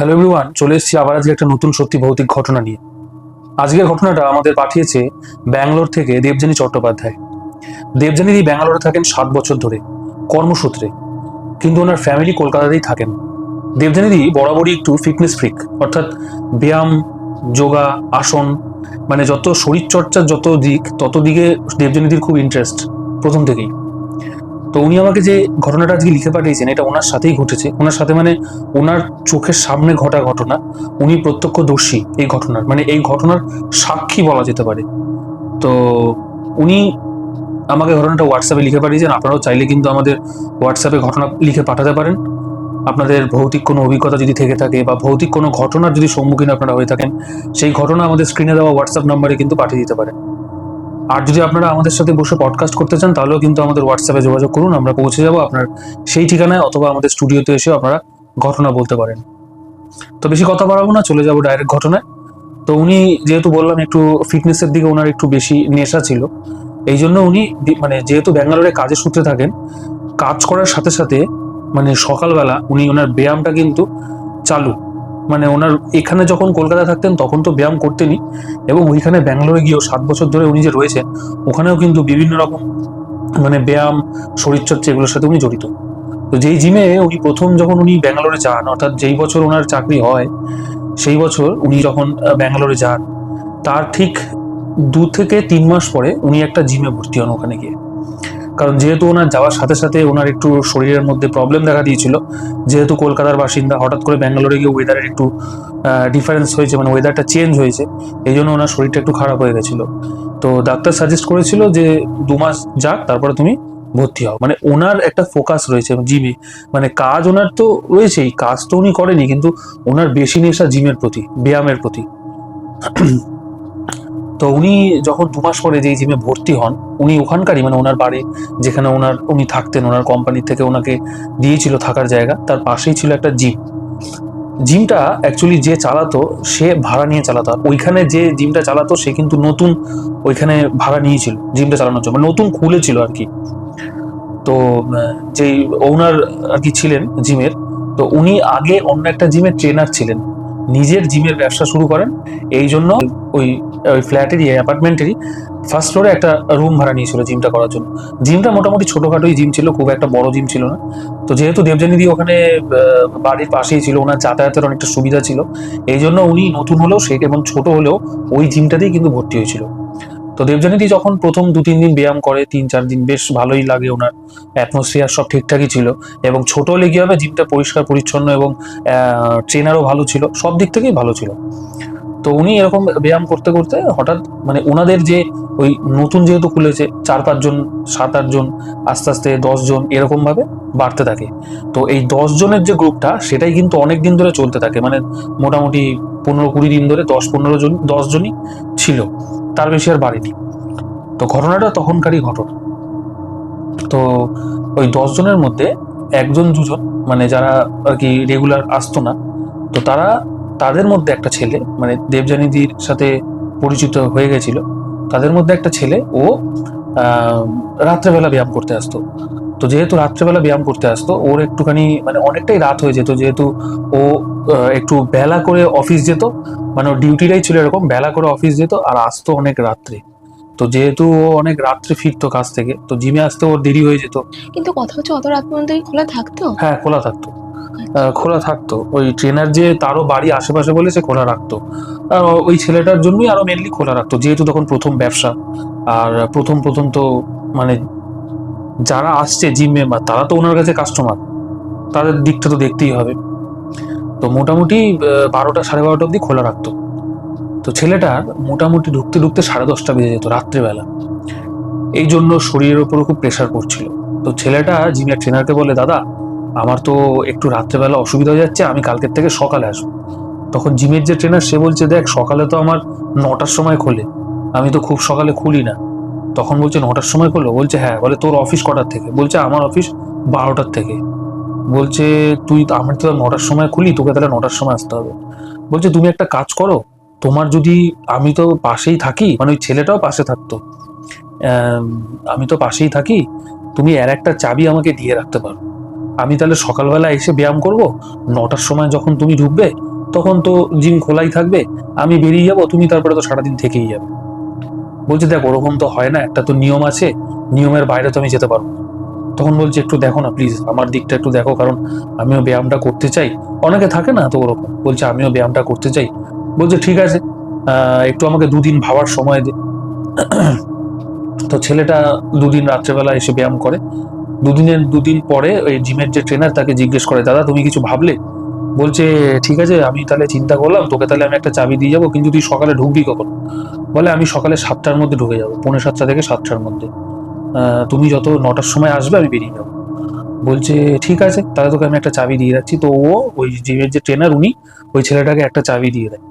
Hello everyone চলে এসেছি আবার আজকে একটা নতুন সত্যি ভৌতিক ঘটনা নিয়ে। আজকের ঘটনাটা আমাদের পাঠিয়েছে ব্যাঙ্গালোর থেকে দেবযানী চট্টোপাধ্যায়। দেবযানীদি ব্যাঙ্গালোরে থাকেন সাত বছর ধরে, কর্মসূত্রে। কিন্তু ওনার ফ্যামিলি কলকাতাতেই থাকেন। দেবযানীদি বরাবরই একটু ফিটনেস ফ্রিক অর্থাৎ ব্যায়াম, যোগা, আসন মানে যত শরীরচর্চার যত দিক, তত দিকে দেবযানীদির খুব ইন্টারেস্ট প্রথম থেকেই। তো উনি আমাকে যে ঘটনাটা আজকে লিখে পাঠিয়েছেন, এটা ওনার সাথেই ঘটেছে। ওনার সাথে মানে ওনার চোখের সামনে ঘটা ঘটনা, উনি প্রত্যক্ষদর্শী এই ঘটনার মানে এই ঘটনার সাক্ষী বলা যেতে পারে। তো উনি আমাকে ঘটনাটা হোয়াটসঅ্যাপে লিখে পাঠিয়েছেন, আপনারাও চাইলে কিন্তু আমাদের হোয়াটসঅ্যাপে ঘটনা লিখে পাঠাতে পারেন। আপনাদের ভৌতিক কোনো অভিজ্ঞতা যদি থেকে থাকে বা ভৌতিক কোনো ঘটনার যদি সম্মুখীন আপনারা হয়ে থাকেন, সেই ঘটনা আমাদের স্ক্রিনে দেওয়া হোয়াটসঅ্যাপ নাম্বারে কিন্তু পাঠিয়ে দিতে পারেন। আর যদি আপনারা আমাদের সাথে বসে পডকাস্ট করতে চান, তাহলেও কিন্তু আমাদের হোয়াটসঅ্যাপে যোগাযোগ করুন, আমরা পৌঁছে যাব আপনার সেই ঠিকানায় অথবা আমাদের স্টুডিওতে এসেও আপনারা ঘটনা বলতে পারেন। তো বেশি কথা বাড়াবো না, চলে যাব ডাইরেক্ট ঘটনায়। তো উনি যেহেতু বললাম একটু ফিটনেসের দিকে ওনার একটু বেশি নেশা ছিল, এই জন্য উনি মানে যেহেতু ব্যাঙ্গালোরে কাজের সূত্রে থাকেন, কাজ করার সাথে সাথে মানে সকালবেলা উনি ওনার ব্যায়ামটা কিন্তু চালু। মানে ওনার এখানে যখন কলকাতা থাকতেন, তখন তো ব্যায়াম করতেনই এবং ওইখানে ব্যাঙ্গালোরে গিয়েও সাত বছর ধরে উনি যে রয়েছেন, ওখানেও কিন্তু বিভিন্ন রকম মানে ব্যায়াম, শরীরচর্চা এগুলোর সাথে উনি জড়িত। তো যেই জিমে উনি প্রথম যখন উনি ব্যাঙ্গালোরে যান, অর্থাৎ যেই বছর ওনার চাকরি হয়, সেই বছর উনি যখন ব্যাঙ্গালোরে যান, তার ঠিক দু থেকে তিন মাস পরে উনি একটা জিমে ভর্তি হন ওখানে গিয়ে। কারণ যেহেতু ওনার যাওয়ার সাথে সাথে ওনার একটু শরীরের মধ্যে প্রবলেম দেখা দিয়েছিল, যেহেতু কলকাতার বাসিন্দা, হঠাৎ করে ব্যাঙ্গালোরে গিয়ে ওয়েদারের একটু ডিফারেন্স হয়েছে মানে ওয়েদারটা চেঞ্জ হয়েছে, এই জন্য ওনার শরীরটা একটু খারাপ হয়ে গেছিল। তো ডাক্তার সাজেস্ট করেছিল যে দু মাস যাক, তারপরে তুমি ভর্তি হও। মানে ওনার একটা ফোকাস রয়েছে জিমে মানে কাজ ওনার তো রয়েছেই, কাজ তো উনি করেনি, কিন্তু ওনার বেশি নেশা জিমের প্রতি, ব্যায়ামের প্রতি। তো উনি যখন দু মাস পরে যেই জিমে ভর্তি হন, উনি ওখানকারই মানে ওনার বাড়ি যেখানে ওনার, উনি থাকতেন, ওনার কোম্পানি থেকে ওনাকে দিয়েছিল থাকার জায়গা, তার পাশেই ছিল একটা জিম জিমটা অ্যাকচুয়ালি যে চালাতো, সে ভাড়া নিয়ে চালাতো। ওইখানে যে জিমটা চালাতো, সে কিন্তু নতুন ওইখানে ভাড়া নিয়েছিল জিমটা চালানোর জন্য মানে নতুন খুলেছিল আর কি। তো যেই ওনার আর কি ছিলেন জিমের তো উনি আগে অন্য একটা জিমের ট্রেনার ছিলেন। নিজের জিমের ব্যবসা শুরু করেন। এই জন্য ওই ওই ফ্ল্যাটেরই অ্যাপার্টমেন্টেরই ফার্স্ট ফ্লোরে একটা রুম ভাড়া নিয়েছিল জিমটা করার জন্য। জিমটা মোটামুটি ছোটোখাটোই জিম ছিল, খুব একটা বড় জিম ছিল না। তো যেহেতু দেবজানিদি ওখানে বাড়ির পাশেই ছিল, ওনার যাতায়াতের অনেকটা সুবিধা ছিল, এই জন্য উনি নতুন হলেও সে এবং ছোট হলেও ওই জিমটাতেই কিন্তু ভর্তি হয়েছিল। তো দেবযানীদি যখন প্রথম দু, তিন দিন ব্যায়াম করে, তিন, চার দিন বেশ ভালোই লাগে ওনার। অ্যাটমসফিয়ার সব ঠিকঠাকই ছিল এবং ছোট লেগে হবে জিমটা পরিষ্কার, পরিচ্ছন্ন এবং ট্রেনারও ভালো ছিল, সব দিক থেকেই ভালো ছিল। তো উনি এরকম ব্যায়াম করতে করতে হঠাৎ মানে ওনাদের যে ওই নতুন যেহেতু খুলেছে, চার পাঁচজন সাত আটজন আস্তে আস্তে দশজন এরকমভাবে বাড়তে থাকে। তো এই দশ জনের যে গ্রুপটা সেটাই কিন্তু অনেক দিন ধরে চলতে থাকে। মানে মোটামুটি পনেরো কুড়ি দিন ধরে দশ পনেরো জন, দশ জনই ছিল। তার বেশি আর বাড়েনি। তো ঘটনাটা তখনকারই ঘটনা তো ওই দশ জনের মধ্যে একজন দুজন মানে যারা আর কি রেগুলার আসতো না, তো তারা তাদের মধ্যে একটা ছেলে মানে দেবযানীদির সাথে পরিচিত হয়ে গেছিল তাদের মধ্যে একটা ছেলে ও আহ, রাত্রেবেলা ব্যায়াম করতে আসতো। তো যেহেতু রাত্রেবেলা ব্যায়াম করতে আসতো ওর একটুখানি মানে অনেকটাই রাত হয়ে যেত যেহেতু ও একটু বেলা করে অফিস যেত মানে ওর ডিউটিটাই ছিল এরকম বেলা করে অফিস যেত আর আসতো অনেক রাত্রে। তো যেহেতু ও অনেক রাত্রে ফিরতো কাজ থেকে তো জিমে আসতে ওর দেরি হয়ে যেত। কিন্তু কথা হচ্ছে অত রাত পর্যন্ত খোলা থাকতো? হ্যাঁ খোলা থাকতো। খোলা থাকতো। ওই ট্রেনার যে তারও বাড়ি আশেপাশে বলে সে খোলা রাখতো। ওই ছেলেটার জন্যই আরও মেনলি খোলা রাখতো, যেহেতু তখন প্রথম ব্যবসা। আর প্রথম প্রথম তো মানে যারা আসছে জিম মেম্বার তারা তো ওনার কাছে কাস্টমার তাদের দিকটা তো দেখতেই হবে। তো মোটামুটি বারোটা, সাড়ে বারোটা অবধি খোলা রাখতো। তো ছেলেটার মোটামুটি ঢুকতে ঢুকতে সাড়ে দশটা বেজে যেত রাত্রেবেলা। এই জন্য শরীরের উপর খুব প্রেশার পড়ছিল। তো ছেলেটা জিমের ট্রেনারকে বলে, দাদা আমার তো একটু রাত্রেবেলা অসুবিধা হয়ে যাচ্ছে, আমি কালকের থেকে সকালে আসব। তখন জিমের যে ট্রেনার সে বলছে, দেখ, সকালে তো আমার নটার সময় খোলে। আমি তো খুব সকালে খুলি না। তখন বলছে, নটার সময় খোলো? বলছে হ্যাঁ। বলে, তোর অফিস কটার থেকে? বলছে, আমার অফিস বারোটার থেকে। বলছে, তুই আমার তো নটার সময় খুলি, তোকে তাহলে নটার সময় আসতে হবে। বলছে, তুমি একটা কাজ করো, তোমার যদি, আমি তো পাশেই থাকি মানে ওই ছেলেটাও পাশে থাকতো আমি তো পাশেই থাকি, তুমি এর একটা চাবি আমাকে দিয়ে রাখতে পারো। আমি তাহলে সকালবেলা এসে ব্যায়াম করব? নটার সময় যখন তুমি ঢুকবে, তখন তো জিম খোলাই থাকবে, আমি বেরিয়ে যাব, তুমি তারপরে তো সারাদিন থেকেই যাবে। বলছে, দেখ, ওরকম তো হয় না, একটা তো নিয়ম আছে, নিয়মের বাইরে তো আমি যেতে পারব তখন বলছে, একটু দেখো না প্লিজ আমার দিকটা একটু দেখো, কারণ আমিও ব্যায়ামটা করতে চাই। অনেকে থাকে না তো ওরকম, বলছে, আমিও ব্যায়ামটা করতে চাই। বলছে, ঠিক আছে একটু আমাকে দুদিন ভাবার সময় দে। তো ছেলেটা দুদিন রাত্রেবেলা এসে ব্যায়াম করে দুদিনের, দুদিন পরে ওই জিমের যে ট্রেনার তাকে জিজ্ঞেস করে, দাদা, তুমি কিছু ভাবলে? বলছে, ঠিক আছে, আমি তাহলে চিন্তা করলাম, তোকে তাহলে আমি একটা চাবি দিয়ে যাব, কিন্তু তুই সকালে ঢুকবি কখন? বলে, আমি সকালে সাতটার মধ্যে ঢুকে যাব, পৌনে সাতটা থেকে সাতটার মধ্যে। তুমি যত নটার সময় আসবে, আমি বেরিয়ে যাব। বলছে, ঠিক আছে, তাহলে তোকে আমি একটা চাবি দিয়ে রাখছি তো ও, ওই জিমের যে ট্রেনার উনি ওই ছেলেটাকে একটা চাবি দিয়ে দেয়।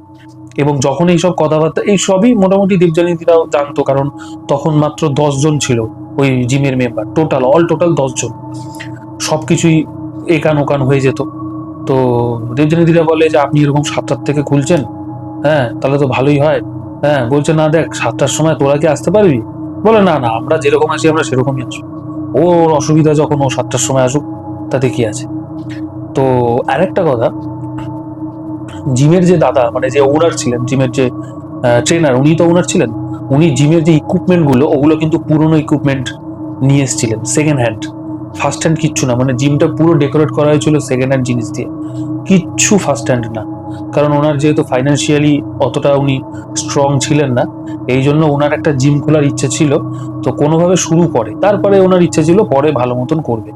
এবং যখন এইসব কথাবার্তা, এই সবই মোটামুটি দেবজানীদিরাও জানতো, কারণ তখন মাত্র দশজন ছিল ওই জিমের মেম্বার টোটাল অল টোটাল দশজন। সব কিছুই একান ওকান হয়ে যেত। তো দেবজানীদিরা বলে যে, আপনি এরকম সাতটার থেকে খুলছেন? হ্যাঁ তাহলে তো ভালোই হয়। হ্যাঁ বলছে, না, দেখ, সাতটার সময় তোরা কি আসতে পারবি? বলে, না না, আমরা যেরকম আছি, আমরা সেরকমই আসব ওর অসুবিধা যখন ও সাতটার সময় আসুক, তাতে কি আছে? তো আরেকটা কথা জিমের যে দাদা মানে যে ওনার ছিলেন, জিমের যে ট্রেনার উনি তো ওনার ছিলেন। উনি জিমের যে ইকুইপমেন্টগুলো, ওগুলো কিন্তু পুরনো ইকুইপমেন্ট নিয়ে এসেছিলেন সেকেন্ড হ্যান্ড ফার্স্ট হ্যান্ড কিচ্ছু না মানে জিমটা পুরো ডেকোরেট করা হয়েছিল সেকেন্ড হ্যান্ড জিনিস দিয়ে। কিচ্ছু ফার্স্ট হ্যান্ড না। কারণ ওনার যেহেতু ফাইন্যান্সিয়ালি অতটা উনি স্ট্রং ছিলেন না, এই জন্য ওনার একটা জিম খোলার ইচ্ছে ছিল। তো কোনোভাবে শুরু করে। তারপরে ওনার ইচ্ছে ছিল পরে ভালো মতন করবে।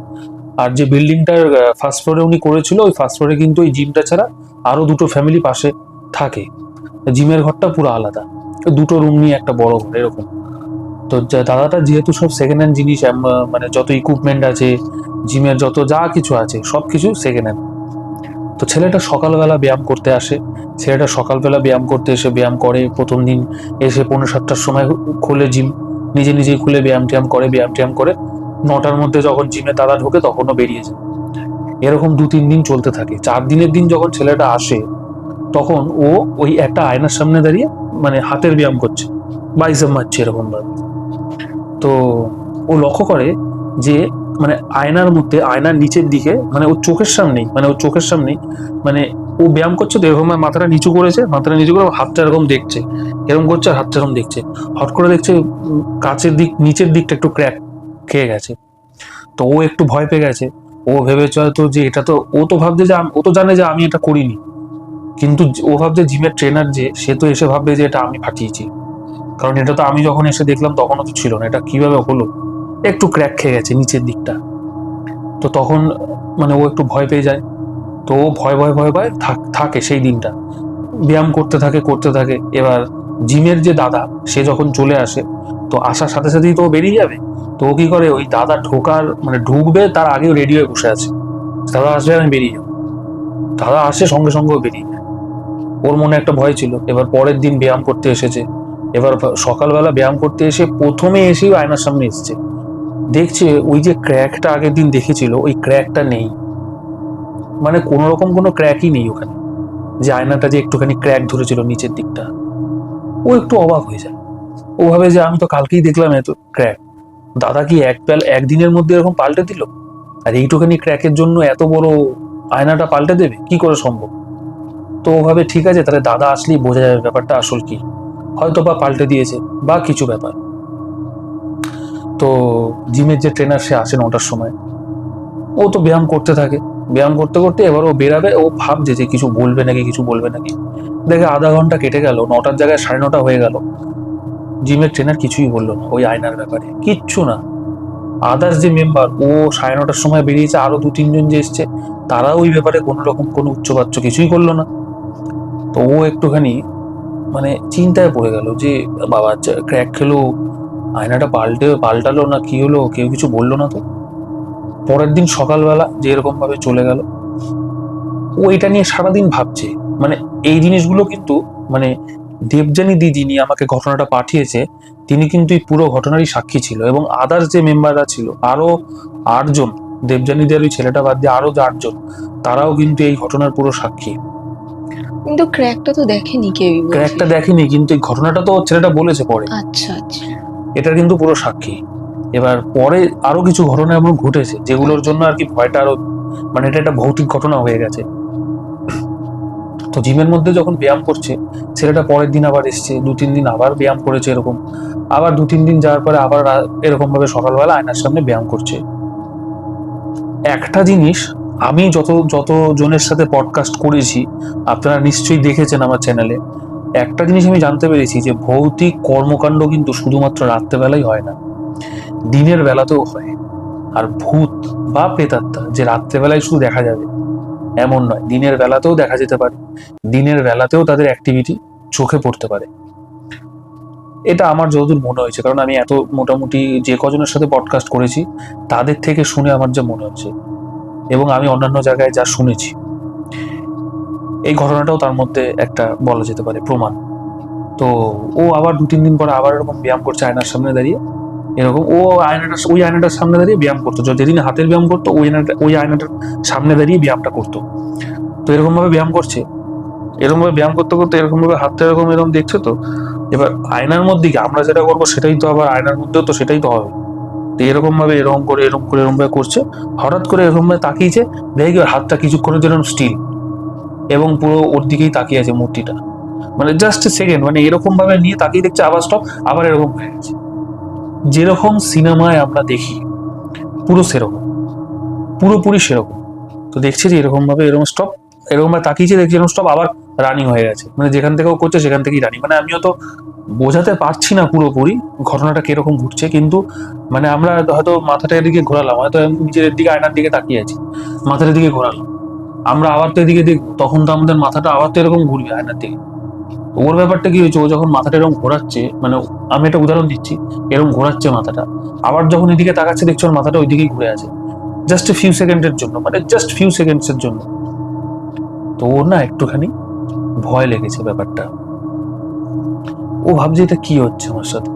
আর যে বিল্ডিংটার ফার্স্ট ফ্লোরে উনি করেছিল, ওই ফার্স্ট ফ্লোরে কিন্তু ওই জিমটা ছাড়া আরও দুটো ফ্যামিলি পাশে থাকে। জিমের ঘরটা পুরো আলাদা। দুটো রুম নিয়ে একটা বড় ঘর, এরকম। তো দাদাটা যেহেতু সব সেকেন্ড হ্যান্ড জিনিস মানে যত ইকুইপমেন্ট আছে জিমের যত যা কিছু আছে, সব কিছু সেকেন্ড হ্যান্ড তো ছেলেটা সকালবেলা ব্যায়াম করতে আসে। ছেলেটা সকালবেলা ব্যায়াম করতে এসে ব্যায়াম করে। প্রথম দিন এসে পনেরো সাতটার সময় খুলে জিম নিজে নিজেই খুলে ব্যায়াম ট্যায়াম করে ব্যায়াম ট্যায়াম করে। নটার মধ্যে যখন জিমে দাদা ঢোকে তখনও বেরিয়ে যায়। এরকম দু তিন দিন চলতে থাকে। চার দিনের দিন যখন ছেলেটা আসে, তখন ও ওই একটা আয়নার সামনে দাঁড়িয়ে মানে হাতের ব্যায়াম করছে বাইসেপ মারছে এরকম ভাবে তো ও লক্ষ্য করে যে মানে আয়নার মধ্যে, আয়নার নিচের দিকে মানে ওর চোখের সামনেই মানে ওর চোখের সামনেই মানে ও ব্যায়াম করছে তো এরকম মাথাটা নিচু করেছে, মাথাটা নিচু করে হাতটা এরকম দেখছে। এরকম করছে আর হাতটা এরকম দেখছে। হট করে দেখছে কাচের দিক, নিচের দিকটা একটু ক্র্যাক খেয়ে গেছে। তো ও একটু ভয় পেয়ে গেছে। ও ভেবেছে হয়তো যে এটা তো, ও তো ভাবছে যে ও তো জানে যে আমি এটা করিনি। কিন্তু ও ভাবছে জিমের ট্রেনার যে, সে তো এসে ভাববে যে এটা আমি ফাটিয়েছি। কারণ এটা তো আমি যখন এসে দেখলাম তখনও তো ছিল না। এটা কীভাবে হলো? একটু ক্র্যাক খেয়ে গেছে নিচের দিকটা। তো তখন মানে ও একটু ভয় পেয়ে যায়। তো ও ভয় ভয় ভয় ভয় থাক- থাকে সেই দিনটা। ব্যায়াম করতে থাকে করতে থাকে। এবার জিমের যে দাদা, সে যখন চলে আসে, তো আসার সাথে সাথেই তো বেরিয়ে যাবে। তো কি করে? ওই দাদা ঢোকার মানে ঢুকবে, তার আগেও রেডি হয়ে বসে আছে। দাদা আসবে, আমি বেরিয়ে যাব। দাদা আসে, সঙ্গে সঙ্গেও বেরিয়ে যায়। ওর মনে একটা ভয় ছিল। এবার পরের দিন ব্যায়াম করতে এসেছে। এবার সকালবেলা ব্যায়াম করতে এসে প্রথমে এসেই আয়নার সামনে এসছে। দেখছে, ওই যে ক্র্যাকটা আগের দিন দেখেছিল, ওই ক্র্যাকটা নেই। মানে কোনো রকম কোনো ক্র্যাকই নেই ওখানে। যে আয়নাটা যে একটুখানি ক্র্যাক ধরেছিল নিচের দিকটা। ও একটু অবাক হয়ে যায়। ও ভাবে যে আমি তো কালকেই দেখলাম এত ক্র্যাক দাদা কি এক বেল একদিনের মধ্যে এরকম পাল্টে দিল? আর এইটুখানি ক্র্যাকের জন্য এত বড় আয়নাটা পাল্টে দেবে? কি করে সম্ভব? তো ওভাবে ঠিক আছে, তাহলে দাদা আসলেই বোঝা যাবে ব্যাপারটা আসল কি। হয়তো বা পাল্টে দিয়েছে বা কিছু ব্যাপার। তো জিমের যে ট্রেনার সে আসে নটার সময়। ও তো ব্যায়াম করতে থাকে। ব্যায়াম করতে করতে এবার ও বেরাবে, ও ভাবছে যে কিছু বলবে নাকি, কিছু বলবে নাকি। দেখে আধা ঘণ্টা কেটে গেল, নটার জায়গায় সাড়ে নটা হয়ে গেল। জিমের ট্রেনার কিছুই বলল না, ওই আয়নার ব্যাপারে। কিচ্ছু না। আদার্স যে মেম্বার ও সাড়ে নটার সময় বেরিয়েছে আরও দু, তিনজন যে এসছে, তারা ওই ব্যাপারে কোনো রকম কোনো উচ্চবাচ্য কিছুই করল না। তো ও একটুখানি মানে চিন্তায় পড়ে গেল যে, বাবা ক্র্যাক খেলো, আয়নাটা পাল্টে, পাল্টালো না, কি হলো, কেউ কিছু বলল না তো? পরের দিন সকালবেলা যে এরকম ভাবে চলে গেল। ও এটা নিয়ে সারাদিন ভাবছে। মানে এই জিনিসগুলো কিন্তু মানে দেবযানী দিদি যিনি আমাকে ঘটনাটা পাঠিয়েছে তিনি কিন্তু এই পুরো ঘটনারই সাক্ষী ছিল এবং আদার্স যে মেম্বাররা ছিল আরও আটজন দেবযানীদের ওই ছেলেটা বাদ দিয়ে আরও যে আটজন তারাও কিন্তু এই ঘটনার পুরো সাক্ষী। কিন্তু ক্র্যাকটা তো দেখেনি বলছে। ক্র্যাকটা দেখেনি কিন্তু এই ঘটনাটা তো ছেলেটা বলেছে পরে। আচ্ছা আচ্ছা। এটার কিন্তু পুরো সাক্ষী। এবার পরে আরও কিছু ঘটনা এমন ঘটেছে যেগুলোর জন্য আর কি ভয়টা আরও মানে এটা একটা ভৌতিক ঘটনা হয়ে গেছে। তো জিমের মধ্যে যখন ব্যায়াম করছে, ছেলেটা পরের দিন আবার এসছে, দু তিন দিন আবার ব্যায়াম করেছে এরকম। আবার দু তিন দিন যাওয়ার পরে আবার রা- এরকম ভাবে সকালবেলা আয়নার সামনে ব্যায়াম করছে। একটা জিনিস আমি যত যত জনের সাথে পডকাস্ট করেছি, আপনারা নিশ্চয়ই দেখেছেন আমার চ্যানেলে একটা জিনিস আমি জানতে পেরেছি যে ভৌতিক কর্মকাণ্ড কিন্তু শুধুমাত্র রাত্রেবেলাই হয় না। দিনের বেলাতেও হয়। আর ভূত বা প্রেতাত্মা যে রাত্রেবেলায় শুধু দেখা যাবে, এমন নয়, দিনের বেলাতেও দেখা যেতে পারে। দিনের বেলাতেও তাদের অ্যাক্টিভিটি চোখে পড়তে পারে। এটা আমার যতদূর মনে হয়েছে, কারণ আমি এত মোটামুটি যে কজনের সাথে পডকাস্ট করেছি, তাদের থেকে শুনে আমার যা মনে হচ্ছে। এবং আমি অন্যান্য জায়গায় যা শুনেছি, এই ঘটনাটাও তার মধ্যে একটা বলা যেতে পারে প্রমাণ। তো ও আবার দু তিন দিন পরে আবার এরকম ব্যায়াম করছে আয়নার সামনে দাঁড়িয়ে। এরকম, ও আয়নাটার ওই আয়নাটার সামনে দাঁড়িয়ে ব্যায়াম করতো। যেদিন হাতের ব্যায়াম করতো, ওই আয়নাটা ওই আয়নাটার সামনে দাঁড়িয়ে ব্যায়ামটা করতো। তো এরকমভাবে ব্যায়াম করছে। এরকমভাবে ব্যায়াম করতে করতে এরকমভাবে হাতটা এরকম এরকম দেখছে তো? এবার আয়নার মধ্যে কি আমরা যেটা করব, সেটাই তো আবার আয়নার মধ্যেও তো সেটাই তো হবে। তো এরকমভাবে এরকম করে এরকম করে, এরকমভাবে করছে। হঠাৎ করে এরকমভাবে তাকিয়েছে। দেখি ওর হাতটা কিছুক্ষণের জন্য স্টিল এবং পুরো ওর দিকেই তাকিয়ে আছে মূর্তিটা। মানে জাস্ট সেকেন্ড মানে এরকমভাবে নিয়ে তাকিয়ে দেখছে, আবার স্টপ আবার এরকম হয়ে গেছে। যেরকম সিনেমায় আমরা দেখি, পুরো সেরকম, পুরোপুরি সেরকম। তো দেখছি যে এরকম ভাবে এরকম স্টপ এরকম ভাবে তাকিয়েছে, দেখছি এরকম স্টপ আবার রানিং হয়ে গেছে। মানে যেখান থেকে ও করছে, সেখান থেকেই রানিং মানে আমিও তো বোঝাতে পারছি না পুরোপুরি ঘটনাটা কীরকম ঘুরছে কিন্তু মানে আমরা হয়তো মাথাটা এদিকে ঘোরালাম, হয়তো নিজের দিকে, আয়নার দিকে তাকিয়ে আছি মাথাটার দিকে ঘোরালাম। আমরা আবার তো এদিকে দেখব, তখন তো আমাদের মাথাটা আবার তো এরকম ঘুরবে আয়নার দিকে। ওর ব্যাপারটা কি হয়েছে? ও যখন মাথাটা এরকম ঘোরাচ্ছে মানে আমি একটা উদাহরণ দিচ্ছি এরকম ঘোরাচ্ছে মাথাটা। আবার যখন এদিকে তাকাচ্ছে, দেখছ ওর মাথাটা ওইদিকেই ঘুরে আছে। জাস্ট ফিউ সেকেন্ডের জন্য মানে জাস্ট ফিউ সেকেন্ডসের জন্য। তো ওর না একটুখানি ভয় লেগেছে ব্যাপারটা। ও ভাবছে, এটা কি হচ্ছে আমার সাথে?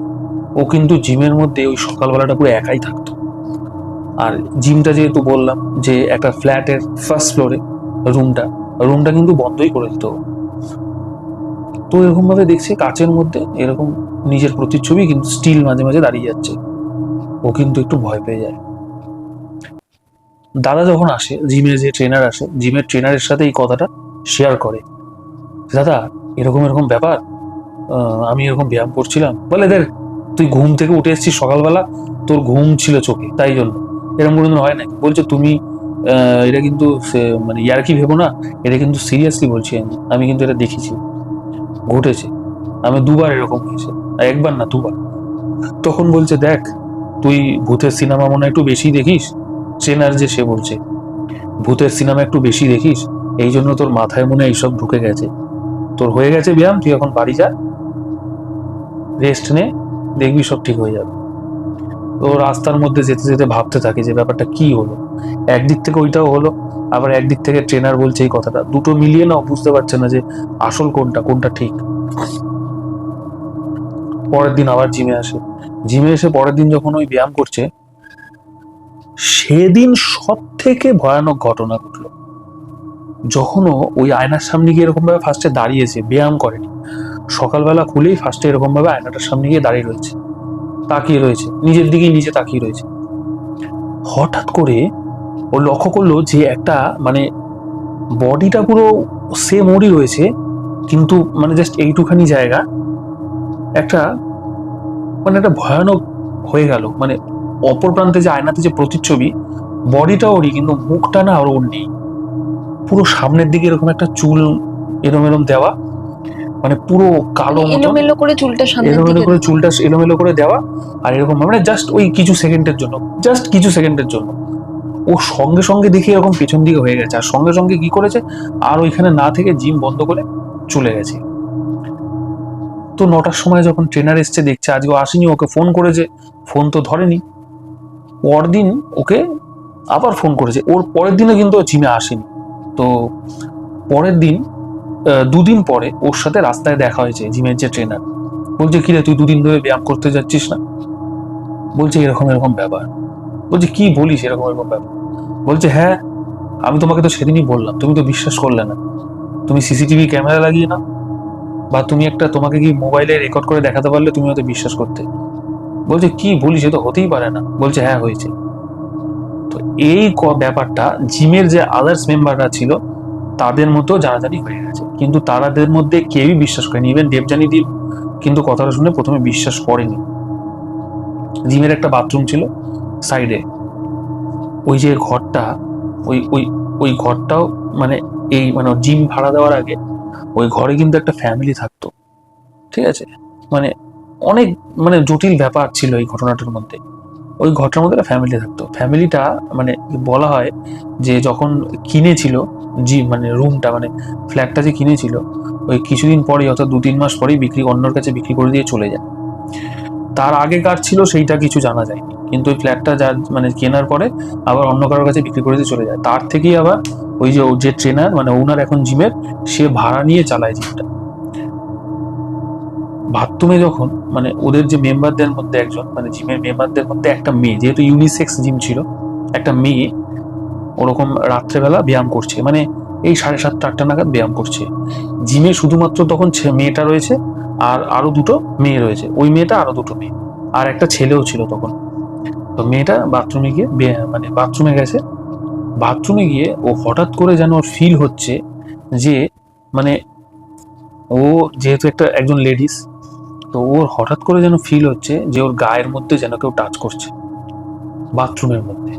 ও কিন্তু জিমের মধ্যে ওই সকালবেলাটা পুরো একাই থাকতো। আর জিমটা যেহেতু বললাম, যে একটা ফ্ল্যাটের ফার্স্ট ফ্লোরে রুমটা রুমটা কিন্তু বন্ধই করে দিত। তো এরকম ভাবে দেখছে কাচের মধ্যে এরকম নিজের প্রতিচ্ছবি কিন্তু স্টিল মাঝে মাঝে দাঁড়িয়ে যাচ্ছে। ও কিন্তু একটু ভয় পেয়ে যায়। দাদা যখন আসে, জিমের যে ট্রেনার আসে, জিমের ট্রেনারের সাথে এই কথাটা শেয়ার করে। দাদা, এরকম এরকম ব্যাপার? আমি এরকম ব্যায়াম করছিলাম। বলে, দেখ, তুই ঘুম থেকে উঠে এসেছিস সকালবেলা, তোর ঘুম ছিল চোখে, তাই জন্য। এরকম কোনোদিন হয় না বলছে, তুমি এটা কিন্তু মানে ইয়ার্কি ভেবো না, এটা কিন্তু সিরিয়াসলি বলছি আমি কিন্তু এটা দেখেছি। ঘটেছে। আমি দুবার এরকম হয়েছে একবার না, দুবার। তখন বলছে, দেখ, তুই ভূতের সিনেমা মনে একটু বেশি দেখিস? চেনার যে সে বলছে, ভূতের সিনেমা একটু বেশি দেখিস? এই জন্য তোর মাথায় মনে এইসব ঢুকে গেছে। তোর হয়ে গেছে ব্যায়াম, তুই এখন বাড়ি যা রেস্ট নে, দেখবি সব ঠিক হয়ে যাবে। তো রাস্তার মধ্যে যেতে যেতে ভাবতে থাকে যে ব্যাপারটা কি হলো। একদিক থেকে ওইটাও হলো, আবার একদিক থেকে ট্রেনার বলছে এই কথাটা। দুটো মিলিয়ে না বুঝতে পারছে না যে আসল কোনটা কোনটা ঠিক। পরের দিন আবার জিমে আসে। জিমে এসে পরের দিন যখন ওই ব্যায়াম করছে, সেদিন সব থেকে ভয়ানক ঘটনা ঘটলো। যখন ওই আয়নার সামনে গিয়ে এরকম ভাবে ফার্স্টে দাঁড়িয়েছে, ব্যায়াম করেনি, সকালবেলা খুলেই ফার্স্টে এরকম ভাবে আয়নাটার সামনে গিয়ে দাঁড়িয়ে রয়েছে। তাকিয়ে রয়েছে, নিজের দিকেই নিজে তাকিয়ে রয়েছে। হঠাৎ করে ও লক্ষ্য করল যে একটা মানে বডিটা পুরো সেম ওরই রয়েছে, কিন্তু মানে জাস্ট এইটুখানি জায়গা। একটা মানে একটা ভয়ানক হয়ে গেল মানে অপর প্রান্তে যে আয়নাতে যে প্রতিচ্ছবি বডিটা ওরই, কিন্তু মুখটা না আর ওর নেই। পুরো সামনের দিকে এরকম একটা চুল এরম এরম দেওয়া মানে পুরো কালো এলোমেলো করে চুলটা সামনের এলোমেলো করে চুলটা এলোমেলো করে দেওয়া আর এরকম মানে জাস্ট ওই কিছু সেকেন্ডের জন্য জাস্ট কিছু সেকেন্ডের জন্য। ও সঙ্গে সঙ্গে দেখি এরকম পেছন দিকে হয়ে গেছে। আর সঙ্গে সঙ্গে কি করেছে? আর ওইখানে না থেকে জিম বন্ধ করে চলে গেছে। তো নটার সময় যখন ট্রেনার এসছে দেখছে আজকে আসেনি ওকে ফোন করেছে। ফোন তো ধরেনি। পরদিন ওকে আবার ফোন করেছে। ওর পরের দিনে কিন্তু ও জিমে আসেনি। তো পরের দিন দুদিন পরে ওর সাথে রাস্তায় দেখা হয়েছে, জিমের যে ট্রেনার বলছে, কিরে, তুই দুদিন ধরে ব্যায়াম করতে যাচ্ছিস না? বলছে, এরকম এরকম ব্যাপার। বলছে, কি বলিস, এরকম এরকম ব্যাপার? বলছে হ্যাঁ আমি তোমাকে তো সেদিনই বললাম, তুমি তো বিশ্বাস করলে না। তুমি সিসিটিভি ক্যামেরা লাগিয়ে না বা তুমি একটা তোমাকে কি মোবাইলে রেকর্ড করে দেখাতে পারলে তুমি হয়তো বিশ্বাস করতে। বলছে, কি বলিস, এ তো হতেই পারে না। বলছে হ্যাঁ হয়েছে। তো এই ব্যাপারটা জিমের যে আদার্স মেম্বাররা ছিল তাদের মতো জানাজানি হয়ে গেছে। কিন্তু তারাদের মধ্যে কেউই বিশ্বাস করেনি। ইভেন দেবজানিদি কিন্তু কথাটা শুনে প্রথমে বিশ্বাস করেনি। জিমের একটা বাথরুম ছিল সাইডে ওই যে ঘরটা, ওই ওই ওই ঘরটাও মানে এই মানে জিম ভাড়া দেওয়ার আগে ওই ঘরে কিন্তু একটা ফ্যামিলি থাকতো। ঠিক আছে? মানে অনেক মানে জটিল ব্যাপার ছিল এই ঘটনাটার মধ্যে। ওই ঘটনার মধ্যে একটা ফ্যামিলি থাকতো। ফ্যামিলিটা মানে বলা হয় যে যখন কিনেছিল জি মানে রুমটা মানে ফ্ল্যাটটা যে কিনেছিল, ওই কিছুদিন পরেই, অর্থাৎ দু তিন মাস পরেই বিক্রি, অন্যর কাছে বিক্রি করে দিয়ে চলে যায়। তার আগে কার ছিল সেইটা কিছু জানা যায়নি। কিন্তু ওই ফ্ল্যাটটা যা মানে কেনার পরে আবার অন্য কারোর কাছে বিক্রি করে দিয়ে চলে যায়। তার থেকেই আবার ওই যে যে ট্রেনার মানে ওনার এখন জিমের, সে ভাড়া নিয়ে চালায় জিমটা। বাথরুমে যখন মানে ওদের যে মেম্বারদের মধ্যে একজন মানে জিমের মেম্বারদের মধ্যে একটা মেয়ে, যেহেতু ইউনিসেক্স জিম ছিল, একটা মেয়ে, ওরকম রাত্রেবেলা ব্যায়াম করছে। মানে এই সাড়ে সাতটা, আটটা নাগাদ ব্যায়াম করছে। জিমে শুধুমাত্র তখন মেয়েটা রয়েছে, আর আরও দুটো মেয়ে রয়েছে। ওই মেয়েটা আরও দুটো মেয়ে, আর একটা ছেলেও ছিল তখন। তো মেয়েটা বাথরুমে গিয়ে মানে বাথরুমে গেছে। বাথরুমে গিয়ে ও হঠাৎ করে যেন ওর ফিল হচ্ছে যে মানে ও যেহেতু একটা একজন লেডিস তো ওর হঠাৎ করে যেন ফিল হচ্ছে যে ওর গায়ের মধ্যে যেন কেউ টাচ করছে। বাথরুমের মধ্যে।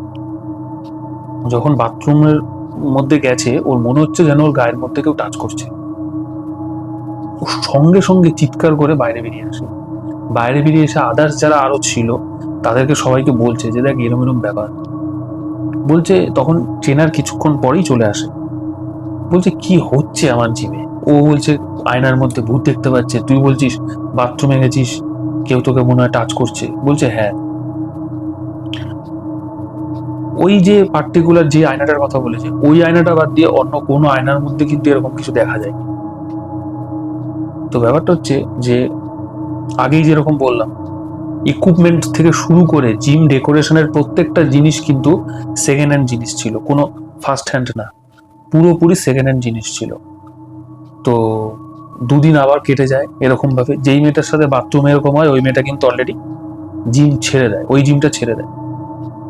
যখন বাথরুমের মধ্যে গেছে, ওর মনে হচ্ছে যেন ওর গায়ের মধ্যে কেউ টাচ করছে। ও সঙ্গে সঙ্গে চিৎকার করে বাইরে বেরিয়ে আসে। বাইরে বেরিয়ে এসে আদার্স যারা আরও ছিল, তাদেরকে সবাইকে বলছে যে, দেখ, এরম এরম ব্যাপার। বলছে, তখন ট্রেনার কিছুক্ষণ পরেই চলে আসে। বলছে, কি হচ্ছে আমার জিমে? ও বলছে, আয়নার মধ্যে ভূত দেখতে পাচ্ছে। তুই বলছিস, বাথরুমে গেছিস কেউ তোকে মনে হয় টাচ করছে। বলছে হ্যাঁ। ওই যে পার্টিকুলার যে আয়নাটার কথা বলেছে, ওই আয়নাটা বাদ দিয়ে অন্য কোনো আয়নার মধ্যে কিন্তু এরকম কিছু দেখা যায়। তো ব্যাপারটা হচ্ছে যে, আগেই যেরকম বললাম ইকুইপমেন্ট থেকে শুরু করে জিম ডেকোরেশনের প্রত্যেকটা জিনিস কিন্তু সেকেন্ড হ্যান্ড জিনিস ছিল। কোনো ফার্স্ট হ্যান্ড না, পুরোপুরি সেকেন্ড হ্যান্ড জিনিস ছিল। তো দুদিন আবার কেটে যায় এরকমভাবে। যেই মেয়েটার সাথে বাথরুম এরকম হয়, ওই মেয়েটা কিন্তু অলরেডি জিম ছেড়ে দেয়, ওই জিমটা ছেড়ে দেয়।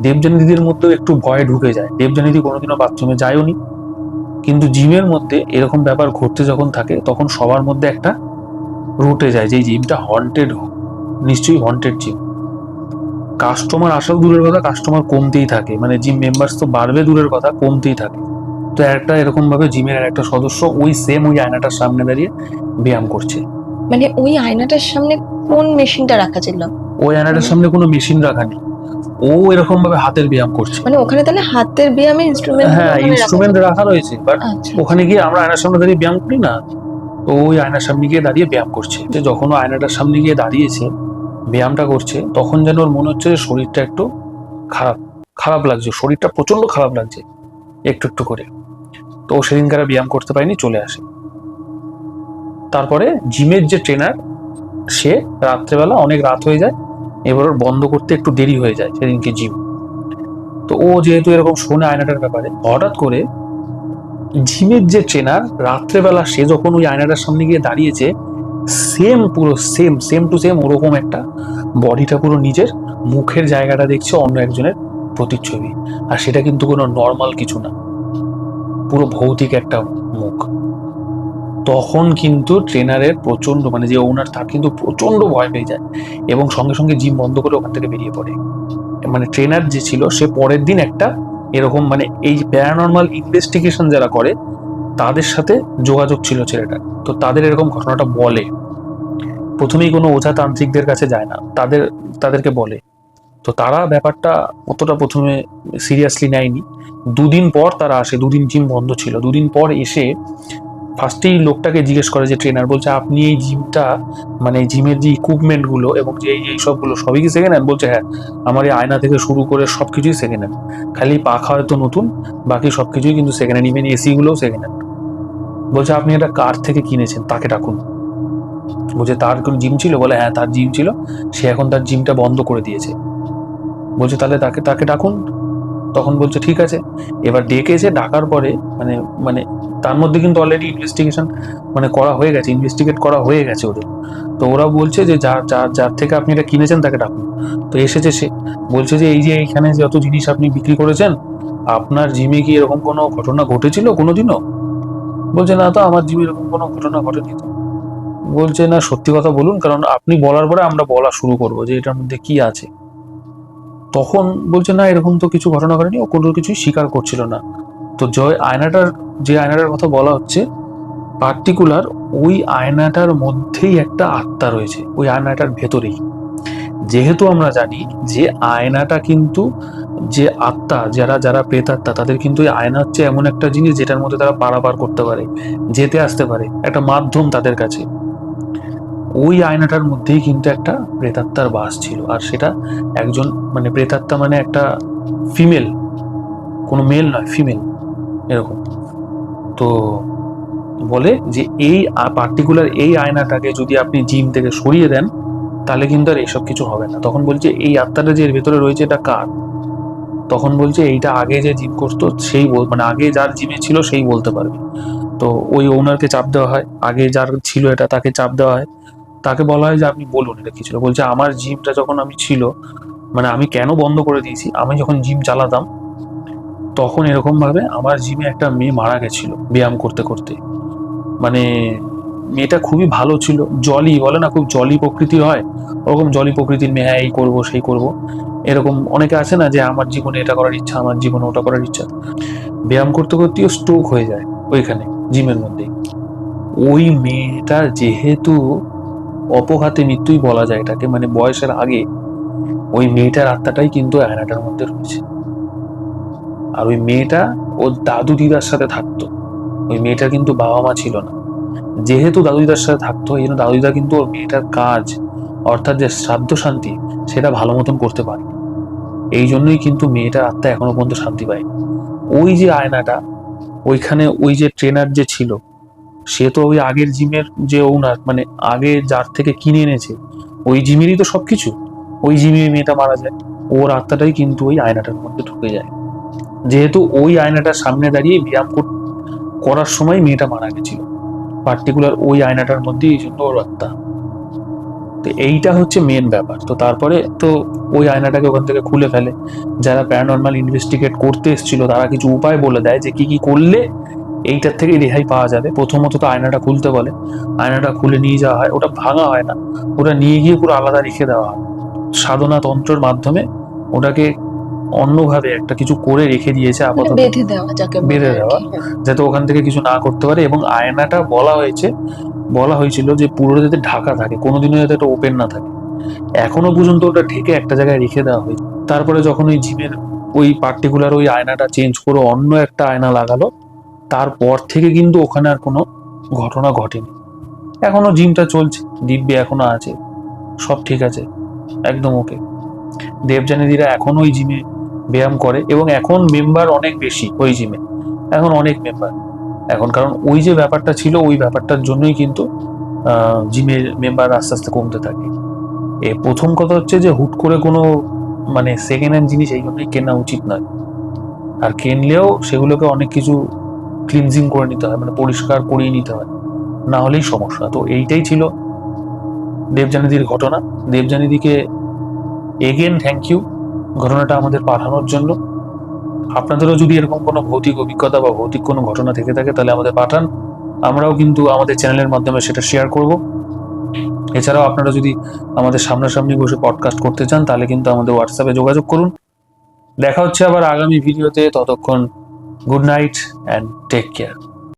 দেবজানী দিদির মধ্যেও একটু ভয় ঢুকে যায়। দেবজানী দিদি কোনোদিনও বাথরুমে যায়ও নি। কিন্তু জিমের মধ্যে এরকম ব্যাপার ঘটতে যখন থাকে, তখন সবার মধ্যে একটা রুটে যায় যে জিমটা হন্টেড নিশ্চয়ই হন্টেড জিম কাস্টমার আসাও দূরের কথা কাস্টমার কমতেই থাকে। মানে জিম মেম্বার্স তো বাড়বে দূরের কথা, কমতেই থাকে। তো একটা এরকম ভাবে জিমের একটা সদস্য ওই সেম ওই আয়নাটার সামনে দাঁড়িয়ে ব্যায়াম করছে। মানে ওই আয়নাটার সামনে কোন মেশিনটা রাখা ছিল? ওই আয়নাটার সামনে কোনো মেশিন রাখা নেই। ও এরকম ভাবে হাতের ব্যায়াম করছে। মানে ওখানে তাহলে হাতের ব্যায়ামে ইনস্ট্রুমেন্ট হ্যাঁ ইনস্ট্রুমেন্ট রাখা রয়েছে বাট আচ্ছা ওখানে গিয়ে আমরা আয়নার সামনে দাঁড়িয়ে ব্যায়াম করি না তো ওই আয়নার সামনে গিয়ে দাঁড়িয়ে ব্যায়াম করছে। যে যখন ও আয়নাটার সামনে গিয়ে দাঁড়িয়েছে ব্যায়ামটা করছে তখন যেন ওর মনে হচ্ছে যে শরীরটা একটু খারাপ খারাপ লাগছে শরীরটা প্রচণ্ড খারাপ লাগছে একটু একটু করে। তো ও সেদিনকার ব্যায়াম করতে পারেনি, চলে আসে। তারপরে জিমের যে ট্রেনার সে রাত্রেবেলা অনেক রাত হয়ে যায়, এবার ওর বন্ধ করতে একটু দেরি হয়ে যায় সেদিনকে জিম তো ও যেহেতু এরকম শোনে আয়নাটার ব্যাপারে, হঠাৎ করে জিমের যে ট্রেনার রাত্রেবেলা সে যখন ওই আয়নাটার সামনে গিয়ে দাঁড়িয়েছে সেম পুরো সেম সেম টু সেম ওরকম একটা বডিটা পুরো নিজের মুখের জায়গাটা দেখছে অন্য একজনের প্রতিচ্ছবি। আর সেটা কিন্তু কোনো নর্মাল কিছু না। পুরো ভৌতিক একটা মুখ। তখন কিন্তু ট্রেনারের প্রচণ্ড মানে যে ওনার তার কিন্তু প্রচণ্ড ভয় পেয়ে যায় এবং সঙ্গে সঙ্গে জিম বন্ধ করে ওখান থেকে বেরিয়ে পড়ে। মানে ট্রেনার যে ছিল, সে পরের দিন একটা এরকম মানে এই প্যারানর্মাল ইনভেস্টিগেশন যারা করে, তাদের সাথে যোগাযোগ ছিল ছেলেটার তো তাদের এরকম ঘটনাটা বলে। প্রথমেই কোনো ওঝা তান্ত্রিকদের কাছে যায় না। তাদের, তাদেরকে বলে। তো তারা ব্যাপারটা অতটা প্রথমে সিরিয়াসলি নেয়নি। দুদিন পর তারা আসে, দুদিন জিম বন্ধ ছিল। দুদিন পর এসে ফার্স্টেই লোকটাকে জিজ্ঞেস করে যে ট্রেনার বলছে, আপনি এই জিমটা মানে জিমের যে ইকুইপমেন্টগুলো এবং যে এই সবগুলো সবই কি সেকেন্ড হ্যান্ড বলছে হ্যাঁ আমার এই আয়না থেকে শুরু করে সব কিছুই সেকেন্ড হ্যান্ড খালি পাখা হয়তো নতুন, বাকি সব কিছুই কিন্তু সেকেন্ড হ্যান্ড ইভেন এসিগুলোও সেকেন্ড হ্যান্ড বলছে, আপনি এটা কার থেকে কিনেছেন? তাকে ডাকুন। বলছে, তার কোনো জিম ছিল? বলে হ্যাঁ তার জিম ছিল। সে এখন তার জিমটা বন্ধ করে দিয়েছে। বলছে, তাহলে তাকে তাকে ডাকুন। তখন বলছে, ঠিক আছে। এবার ডেকেছে ডাকার পরে মানে মানে তার মধ্যে কিন্তু অলরেডি ইনভেস্টিগেশন মানে করা হয়ে গেছে ইনভেস্টিগেট করা হয়ে গেছে ওদের। তো ওরা বলছে যে, যার যার যার থেকে আপনি এটা কিনেছেন, তাকে ডাকুন। তো এসেছে সে। বলছে যে, এই যে, এইখানে যত জিনিস আপনি বিক্রি করেছেন, আপনার জিমে কি এরকম কোনো ঘটনা ঘটেছিল কোনোদিনও? বলছে, না, তো আমার জিমে এরকম কোনো ঘটনা ঘটেনি। তো বলছে, না, সত্যি কথা বলুন, কারণ আপনি বলার পরে আমরা বলা শুরু করব যে, এটার মধ্যে কি আছে? তখন বলছে, না, এরকম তো কিছু ঘটনা ঘটেনি, ও কোনো কিছুই স্বীকার করছিল না। তো জয় আয়নাটার, যে আয়নাটার কথা বলা হচ্ছে পার্টিকুলার ওই আয়নাটার মধ্যেই একটা আত্মা রয়েছে, ওই আয়নাটার ভেতরেই। যেহেতু আমরা জানি যে আয়নাটা কিন্তু, যে আত্মা, যারা যারা প্রেতাত্মা, তাদের কিন্তু এই আয়না হচ্ছে এমন একটা জিনিস যেটার মধ্যে তারা পারাপার করতে পারে, যেতে আসতে পারে, একটা মাধ্যম তাদের কাছে। ওই আয়নাটার মধ্যেই কিন্তু একটা প্রেতাত্মার বাস ছিল। আর সেটা একজন মানে প্রেতাত্মা মানে একটা ফিমেল কোনো মেল নয় ফিমেল এরকম। তো বলে যে এই পার্টিকুলার এই আয়নাটাকে যদি আপনি জিম থেকে সরিয়ে দেন, তাহলে কিন্তু আর এইসব কিছু হবে না। তখন বলছে, এই আত্মাটা যে এর ভেতরে রয়েছে এটা কার? তখন বলছে, এইটা আগে যে জিম করতো, সেই মানে আগে যার জিমে ছিল সেই বলতে পারবে। তো ওই ওনারকে চাপ দেওয়া হয়। আগে যার ছিল এটা, তাকে চাপ দেওয়া হয়। তাকে বলা হয় যে আপনি বলুন, এটা কি ছিল? বলছে, আমার জিমটা যখন আমি ছিল মানে আমি কেন বন্ধ করে দিয়েছি? আমি যখন জিম চালাতাম, তখন এরকম ভাবে আমার জিমে একটা মেয়ে মারা গেছিল ব্যায়াম করতে করতে। মানে মেয়েটা খুবই ভালো ছিল, জলি, বলে না, খুব জলি প্রকৃতির হয়, ওরকম জলি প্রকৃতির মেয়ে হ্যাঁ এই করব, সেই করব। এরকম অনেকে আছে না যে, আমার জীবনে এটা করার ইচ্ছা, আমার জীবনে ওটা করার ইচ্ছা। ব্যায়াম করতে করতেও স্ট্রোক হয়ে যায় ওইখানে, জিমের মধ্যেই। ওই মেয়েটা যেহেতু অপঘাতে মৃত্যুই বলা যায় এটাকে। মানে বয়সের আগে ওই মেয়েটার আত্মাটাই কিন্তু আয়নাটার মধ্যে রয়েছে। আর ওই মেয়েটা ওর দাদু দিদার সাথে থাকতো। ওই মেয়েটার কিন্তু বাবা মা ছিল না। যেহেতু দাদু দিদার সাথে থাকতো, এই জন্য দাদু দিদা কিন্তু ওর মেয়েটার কাজ, অর্থাৎ যে শ্রাদ্ধ শান্তি, সেটা ভালো মতন করতে পারে। এই জন্যই কিন্তু মেয়েটার আত্মা এখনও পর্যন্ত শান্তি পায়নি। ওই যে আয়নাটা, ওইখানে ওই যে ট্রেনার যে ছিল সে তো ওই আগের জিমের যে ওনার মানে আগে যার থেকে কিনে এনেছে, ওই জিমেরই তো সবকিছু। ওই জিমে মেয়েটা মারা যায়, ওর আত্মাটাই কিন্তু ওই আয়নাটার মধ্যে ঢুকে যায়। যেহেতু ওই আয়নাটার সামনে দাঁড়িয়ে ব্যায়াম করার সময় মেয়েটা মারা গেছিল। পার্টিকুলার ওই আয়নাটার মধ্যে এই জন্য ওর আত্মা। তো এইটা হচ্ছে মেন ব্যাপার। তো তারপরে তো ওই আয়নাটাকে ওখান থেকে খুলে ফেলে। যারা প্যারানর্মাল ইনভেস্টিগেট করতে এসেছিল, তারা কিছু উপায় বলে দেয় যে কি কি করলে এইটার থেকে রেহাই পাওয়া যাবে। প্রথমত তো আয়নাটা খুলতে বলে। আয়নাটা খুলে নিয়ে যাওয়া হয় ওটা ভাঙা হয় না। ওটা নিয়ে গিয়ে পুরো আলাদা রেখে দেওয়া হয়। সাধনা তন্ত্রের মাধ্যমে ওটাকে অন্যভাবে একটা কিছু করে রেখে দিয়েছে মানে আপাতত। বেঁধে দেওয়া বেঁধে দেওয়া। হ্যাঁ। যাতে ওখান থেকে কিছু না করতে পারে এবং আয়নাটা বলা হয়েছে বলা হয়েছিল যে পুরো যাতে ঢাকা থাকে কোনোদিনও যাতে এটা ওপেন না থাকে। এখনও পর্যন্ত ওটা ঢেকে একটা জায়গায় রেখে দেওয়া হয়েছে। তারপরে যখন ওই জিমের ওই পার্টিকুলার ওই আয়নাটা চেঞ্জ করে অন্য একটা আয়না লাগালো তারপর থেকে কিন্তু ওখানে আর কোনো ঘটনা ঘটেনি। এখনও জিমটা চলছে, দিব্যি এখনও আছে, সব ঠিক আছে, একদম ওকে দেবজানিদিরা এখন ওই জিমে ব্যায়াম করে এবং এখন মেম্বার অনেক বেশি ওই জিমে, এখন অনেক মেম্বার এখন কারণ ওই যে ব্যাপারটা ছিল, ওই ব্যাপারটার জন্যই কিন্তু জিমের মেম্বার আস্তে আস্তে কমতে থাকে। এ প্রথম কথা হচ্ছে যে হুট করে কোনো মানে সেকেন্ড হ্যান্ড জিনিস এই জন্যই কেনা উচিত নয়। আর কিনলেও সেগুলোকে অনেক কিছু ক্লিনজিং করে নিতে হয় মানে পরিষ্কার করিয়ে নিতে হয়। না হলেই সমস্যা। তো এইটাই ছিল দেবজানিদির ঘটনা। দেবজানিদিকে এগেন থ্যাংক ইউ ঘটনাটা আমাদের পাঠানোর জন্য। আপনাদেরও যদি এরকম কোনো ভৌতিক অভিজ্ঞতা বা ভৌতিক কোনো ঘটনা থেকে থাকে, তাহলে আমাদের পাঠান। আমরাও কিন্তু আমাদের চ্যানেলের মাধ্যমে সেটা শেয়ার করব। এছাড়াও আপনারা যদি আমাদের সামনাসামনি বসে পডকাস্ট করতে চান, তাহলে কিন্তু আমাদের হোয়াটসঅ্যাপে যোগাযোগ করুন। দেখা হচ্ছে আবার আগামী ভিডিওতে ততক্ষণ good night and take care